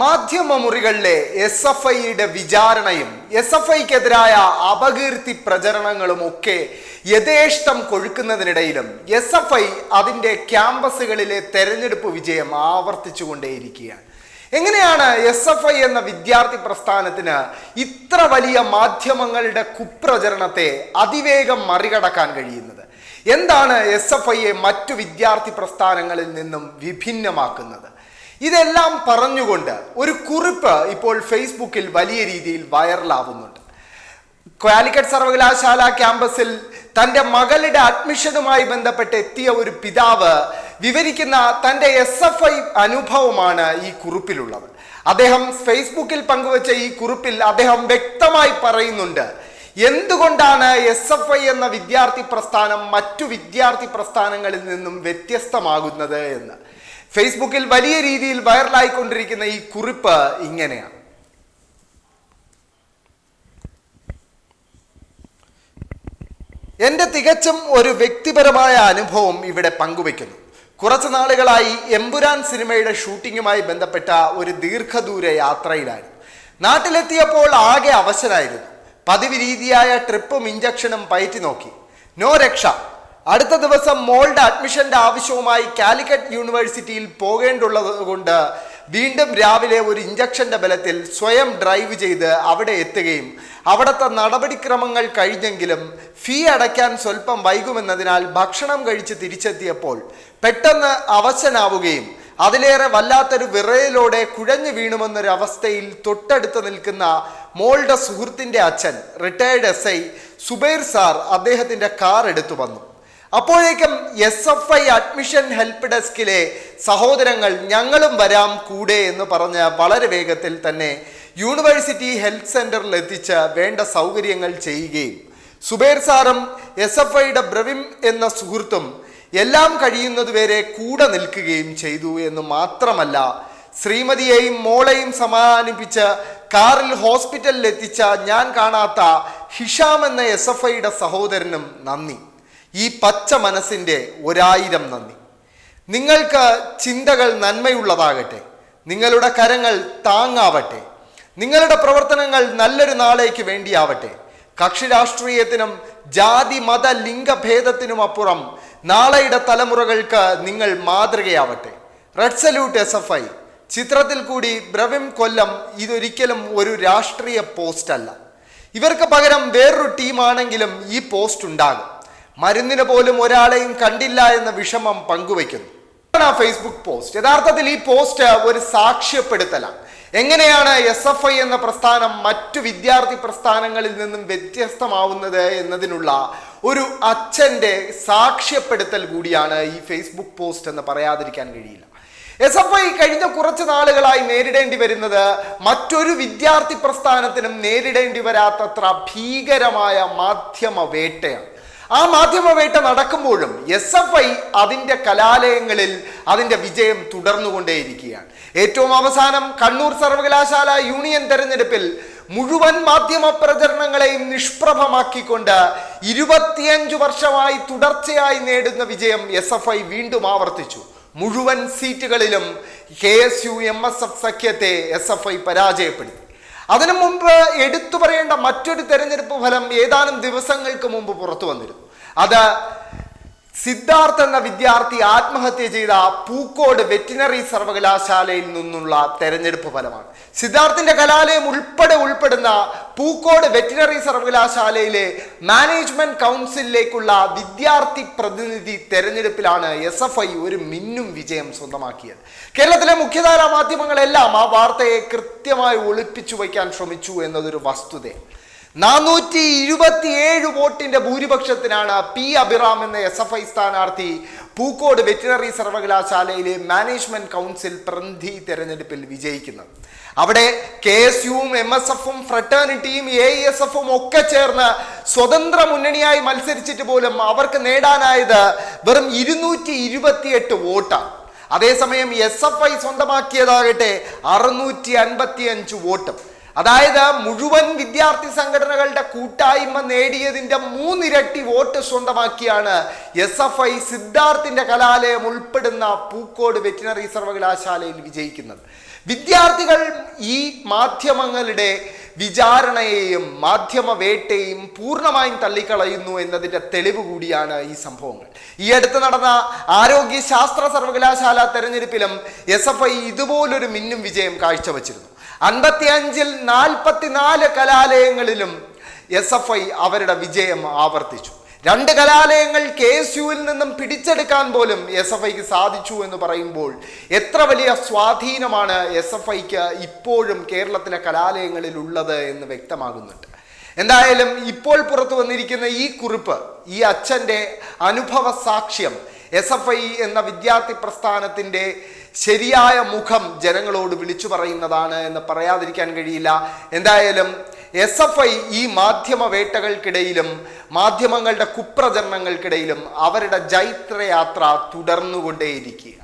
മാധ്യമ മുറികളിലെ S F ഐയുടെ വിചാരണയും S F ഐക്കെതിരായ അപകീർത്തി പ്രചരണങ്ങളും ഒക്കെ യഥേഷ്ടം കൊഴുക്കുന്നതിനിടയിലും എസ് എഫ് ഐ അതിന്റെ ക്യാമ്പസുകളിലെ തെരഞ്ഞെടുപ്പ് വിജയം ആവർത്തിച്ചുകൊണ്ടേയിരിക്കുകയാണ്. എങ്ങനെയാണ് എസ് എഫ് ഐ എന്ന വിദ്യാർത്ഥി പ്രസ്ഥാനത്തിന് ഇത്ര വലിയ മാധ്യമങ്ങളുടെ കുപ്രചരണത്തെ അതിവേഗം മറികടക്കാൻ കഴിയുന്നത്? എന്താണ് എസ് എഫ് ഐയെ മറ്റു വിദ്യാർത്ഥി പ്രസ്ഥാനങ്ങളിൽ നിന്നും വിഭിന്നമാക്കുന്നത്? ഇതെല്ലാം പറഞ്ഞുകൊണ്ട് ഒരു കുറിപ്പ് ഇപ്പോൾ ഫേസ്ബുക്കിൽ വലിയ രീതിയിൽ വൈറലാവുന്നുണ്ട്. കാലിക്കറ്റ് സർവകലാശാല ക്യാമ്പസിൽ തന്റെ മകളുടെ അഡ്മിഷനുമായി ബന്ധപ്പെട്ട് എത്തിയ ഒരു പിതാവ് വിവരിക്കുന്ന തന്റെ എസ് എഫ് ഐ അനുഭവമാണ് ഈ കുറിപ്പിലുള്ളത്. അദ്ദേഹം ഫേസ്ബുക്കിൽ പങ്കുവച്ച ഈ കുറിപ്പിൽ അദ്ദേഹം വ്യക്തമായി പറയുന്നുണ്ട് എന്തുകൊണ്ടാണ് എസ് എഫ് ഐ എന്ന വിദ്യാർത്ഥി പ്രസ്ഥാനം മറ്റു വിദ്യാർത്ഥി പ്രസ്ഥാനങ്ങളിൽ നിന്നും വ്യത്യസ്തമാകുന്നത്? എന്ന്. ഫേസ്ബുക്കിൽ വലിയ രീതിയിൽ വൈറലായിക്കൊണ്ടിരിക്കുന്ന ഈ കുറിപ്പ് ഇങ്ങനെയാണ്. എന്റെ തികച്ചും ഒരു വ്യക്തിപരമായ അനുഭവം ഇവിടെ പങ്കുവെക്കുന്നു കുറച്ച് നാളുകളായി എമ്പുരാൻ സിനിമയുടെ ഷൂട്ടിങ്ങുമായി ബന്ധപ്പെട്ട ഒരു ദീർഘദൂര യാത്രയിലായിരുന്നു. നാട്ടിലെത്തിയപ്പോൾ ആകെ അവശനായിരുന്നു. പതിവ് രീതിയായ ട്രിപ്പും ഇഞ്ചക്ഷനും പയറ്റി നോക്കി. നോ രക്ഷ. അടുത്ത ദിവസം മോളുടെ അഡ്മിഷന്റെ ആവശ്യവുമായി കാലിക്കറ്റ് യൂണിവേഴ്സിറ്റിയിൽ പോകേണ്ടുള്ളത് കൊണ്ട് വീണ്ടും രാവിലെ ഒരു ഇഞ്ചക്ഷന്റെ ബലത്തിൽ സ്വയം ഡ്രൈവ് ചെയ്ത് അവിടെ എത്തുകയും അവിടുത്തെ നടപടിക്രമങ്ങൾ കഴിഞ്ഞെങ്കിലും ഫീ അടയ്ക്കാൻ സ്വല്പം വൈകുമെന്നതിനാൽ ഭക്ഷണം കഴിച്ച് തിരിച്ചെത്തിയപ്പോൾ പെട്ടെന്ന് അവശനാവുകയും അതിലേറെ വല്ലാത്തൊരു വിറയലോടെ കുഴഞ്ഞു വീണുമെന്നൊരു അവസ്ഥയിൽ തൊട്ടടുത്ത് നിൽക്കുന്ന മോളുടെ സുഹൃത്തിന്റെ അച്ഛൻ retired S I Zubair sir അദ്ദേഹത്തിന്റെ കാർ എടുത്തു വന്നു. അപ്പോഴേക്കും S F I admission help ഡെസ്കിലെ സഹോദരങ്ങൾ ഞങ്ങളും വരാം കൂടെ എന്ന് പറഞ്ഞ് വളരെ വേഗത്തിൽ തന്നെ യൂണിവേഴ്സിറ്റി ഹെൽത്ത് സെന്ററിൽ എത്തിച്ച് വേണ്ട സൗകര്യങ്ങൾ ചെയ്യുകയും. സുബേർ സാറും എസ് എഫ് ഐയുടെ ബ്രവിം എന്ന സുഹൃത്തും എല്ലാം കഴിയുന്നതുവരെ കൂടെ നിൽക്കുകയും ചെയ്തു എന്ന് മാത്രമല്ല ശ്രീമതിയെയും മോളെയും സമാധാനിപ്പിച്ച് കാറിൽ ഹോസ്പിറ്റലിൽ എത്തിച്ച ഞാൻ കാണാത്ത ഹിഷാം എന്ന എസ് എഫ് ഐയുടെ സഹോദരനും നന്ദി. ഈ പച്ച മനസ്സിന്റെ ഒരായിരം നന്ദി. നിങ്ങൾക്ക് ചിന്തകൾ നന്മയുള്ളതാകട്ടെ നിങ്ങളുടെ കരങ്ങൾ താങ്ങാവട്ടെ നിങ്ങളുടെ പ്രവർത്തനങ്ങൾ നല്ലൊരു നാളേക്ക് വേണ്ടിയാവട്ടെ കക്ഷി രാഷ്ട്രീയത്തിനും ജാതി മത ലിംഗഭേദത്തിനും അപ്പുറം നാളെയുടെ തലമുറകൾക്ക് നിങ്ങൾ മാതൃകയാവട്ടെ. Red salute S F I. ചിത്രത്തിൽ കൂടി ബ്രവിം കൊല്ലം ഇതൊരിക്കലും ഒരു രാഷ്ട്രീയ പോസ്റ്റല്ല. ഇവർക്ക് പകരം വേറൊരു ടീമാണെങ്കിലും ഈ പോസ്റ്റ് ഉണ്ടാകും മരുന്നിന് പോലും ഒരാളെയും കണ്ടില്ല എന്ന വിഷമം പങ്കുവയ്ക്കുന്നു. ആ ഫേസ്ബുക്ക് പോസ്റ്റ് യഥാർത്ഥത്തിൽ ഈ പോസ്റ്റ് ഒരു സാക്ഷ്യപ്പെടുത്തലാണ് എങ്ങനെയാണ് എസ് എഫ് ഐ എന്ന പ്രസ്ഥാനം മറ്റു വിദ്യാർത്ഥി പ്രസ്ഥാനങ്ങളിൽ നിന്നും വ്യത്യസ്തമാവുന്നത് എന്നതിനുള്ള ഒരു അച്ഛന്റെ സാക്ഷ്യപ്പെടുത്തൽ കൂടിയാണ് ഈ ഫേസ്ബുക്ക് പോസ്റ്റ് എന്ന് പറയാതിരിക്കാൻ കഴിയില്ല. എസ് എഫ് ഐ കഴിഞ്ഞ കുറച്ച് നാളുകളായി നേരിടേണ്ടി വരുന്നത് മറ്റൊരു വിദ്യാർത്ഥി പ്രസ്ഥാനത്തിനും നേരിടേണ്ടി വരാത്തത്ര ഭീകരമായ മാധ്യമ വേട്ടയാണ്. ആ മാധ്യമവേട്ട നടക്കുമ്പോഴും എസ് എഫ് ഐ അതിന്റെ കലാലയങ്ങളിൽ അതിന്റെ വിജയം തുടർന്നുകൊണ്ടേയിരിക്കുകയാണ്. ഏറ്റവും അവസാനം കണ്ണൂർ സർവകലാശാല യൂണിയൻ തെരഞ്ഞെടുപ്പിൽ മുഴുവൻ മാധ്യമ പ്രചരണങ്ങളെയും നിഷ്പ്രഭമാക്കിക്കൊണ്ട് ഇരുപത്തിയഞ്ചു വർഷമായി തുടർച്ചയായി നേടുന്ന വിജയം എസ് എഫ് ഐ വീണ്ടും ആവർത്തിച്ചു. മുഴുവൻ സീറ്റുകളിലും K S U M S F സഖ്യത്തെ എസ് എഫ് ഐ പരാജയപ്പെടുത്തി. അതിനു മുമ്പ് എടുത്തു പറയേണ്ട മറ്റൊരു തെരഞ്ഞെടുപ്പ് ഫലം ഏതാനും ദിവസങ്ങൾക്ക് മുമ്പ് പുറത്തു വന്നിരുന്നു. അത് സിദ്ധാർത്ഥ് എന്ന വിദ്യാർത്ഥി ആത്മഹത്യ ചെയ്ത പൂക്കോട് വെറ്റിനറി സർവകലാശാലയിൽ നിന്നുള്ള തെരഞ്ഞെടുപ്പ് ഫലമാണ്. സിദ്ധാർത്ഥിന്റെ കലാലയം ഉൾപ്പെടെ ഉൾപ്പെടുന്ന പൂക്കോട് വെറ്റിനറി സർവകലാശാലയിലെ മാനേജ്മെന്റ് കൗൺസിലിലേക്കുള്ള വിദ്യാർത്ഥി പ്രതിനിധി തെരഞ്ഞെടുപ്പിലാണ് എസ് എഫ് ഐ ഒരു മിന്നും വിജയം സ്വന്തമാക്കിയത്. കേരളത്തിലെ മുഖ്യധാരാ മാധ്യമങ്ങളെല്ലാം ആ വാർത്തയെ കൃത്യമായി ഒളിപ്പിച്ചു വയ്ക്കാൻ ശ്രമിച്ചു എന്നതൊരു വസ്തുതയാണ്. നാനൂറ്റി ഇരുപത്തിയേഴ് വോട്ടിന്റെ ഭൂരിപക്ഷത്തിനാണ് പി അഭിറാം എന്ന എസ് എഫ് ഐ സ്ഥാനാർത്ഥി പൂക്കോട് വെറ്റിനറി സർവകലാശാലയിലെ മാനേജ്മെന്റ് കൗൺസിൽ പ്രതിനിധി തെരഞ്ഞെടുപ്പിൽ വിജയിക്കുന്നത്. അവിടെ കെ എസ് യുവും എം എസ് എഫും ഫ്രട്ടേണിറ്റിയും എ എസ് എഫും ഒക്കെ ചേർന്ന് സ്വതന്ത്ര മുന്നണിയായി മത്സരിച്ചിട്ട് പോലും അവർക്ക് നേടാനായത് വെറും ഇരുന്നൂറ്റി ഇരുപത്തിയെട്ട് വോട്ടാണ്. അതേസമയം എസ് എഫ് ഐ സ്വന്തമാക്കിയതാകട്ടെ അറുന്നൂറ്റി അൻപത്തി അഞ്ച് വോട്ടും. അതായത് മുഴുവൻ വിദ്യാർത്ഥി സംഘടനകളുടെ കൂട്ടായ്മ നേടിയതിന്റെ മൂന്നിരട്ടി വോട്ട് സ്വന്തമാക്കിയാണ് എസ് എഫ് ഐ സിദ്ധാർത്ഥിന്റെ കലാലയം ഉൾപ്പെടുന്ന പൂക്കോട് വെറ്റിനറി സർവകലാശാലയിൽ വിജയിക്കുന്നത്. വിദ്യാർത്ഥികൾ ഈ മാധ്യമങ്ങളുടെ വിചാരണയെയും മാധ്യമ വേട്ടയെയും പൂർണമായും തള്ളിക്കളയുന്നു എന്നതിന്റെ തെളിവ് കൂടിയാണ് ഈ സംഭവങ്ങൾ. ഈ അടുത്ത് നടന്ന ആരോഗ്യ ശാസ്ത്ര സർവകലാശാല തെരഞ്ഞെടുപ്പിലും എസ് എഫ് ഐ ഇതുപോലൊരു മിന്നും വിജയം കാഴ്ചവെച്ചിരുന്നു. അൻപത്തിയഞ്ചിൽ നാൽപ്പത്തിനാല് കലാലയങ്ങളിലും എസ് എഫ് ഐ അവരുടെ വിജയം ആവർത്തിച്ചു. രണ്ട് കലാലയങ്ങൾ കെ എസ് യുവിൽ നിന്നും പിടിച്ചെടുക്കാൻ പോലും എസ് എഫ് ഐക്ക് സാധിച്ചു എന്ന് പറയുമ്പോൾ എത്ര വലിയ സ്വാധീനമാണ് എസ് എഫ് ഐക്ക് ഇപ്പോഴും കേരളത്തിലെ കലാലയങ്ങളിൽ ഉള്ളത് എന്ന് വ്യക്തമാകുന്നുണ്ട്. എന്തായാലും ഇപ്പോൾ പുറത്തു വന്നിരിക്കുന്ന ഈ കുറിപ്പ് ഈ അച്ഛന്റെ അനുഭവ സാക്ഷ്യം എസ് എഫ് ഐ എന്ന വിദ്യാർത്ഥി പ്രസ്ഥാനത്തിന്റെ ശരിയായ മുഖം ജനങ്ങളോട് വിളിച്ചു പറയുന്നതാണ് എന്ന് പറയാതിരിക്കാൻ കഴിയില്ല. എന്തായാലും എസ് എഫ് ഐ ഈ മാധ്യമ വേട്ടകൾക്കിടയിലും മാധ്യമങ്ങളുടെ കുപ്രചരണങ്ങൾക്കിടയിലും അവരുടെ ജൈത്രയാത്ര തുടർന്നുകൊണ്ടേയിരിക്കുക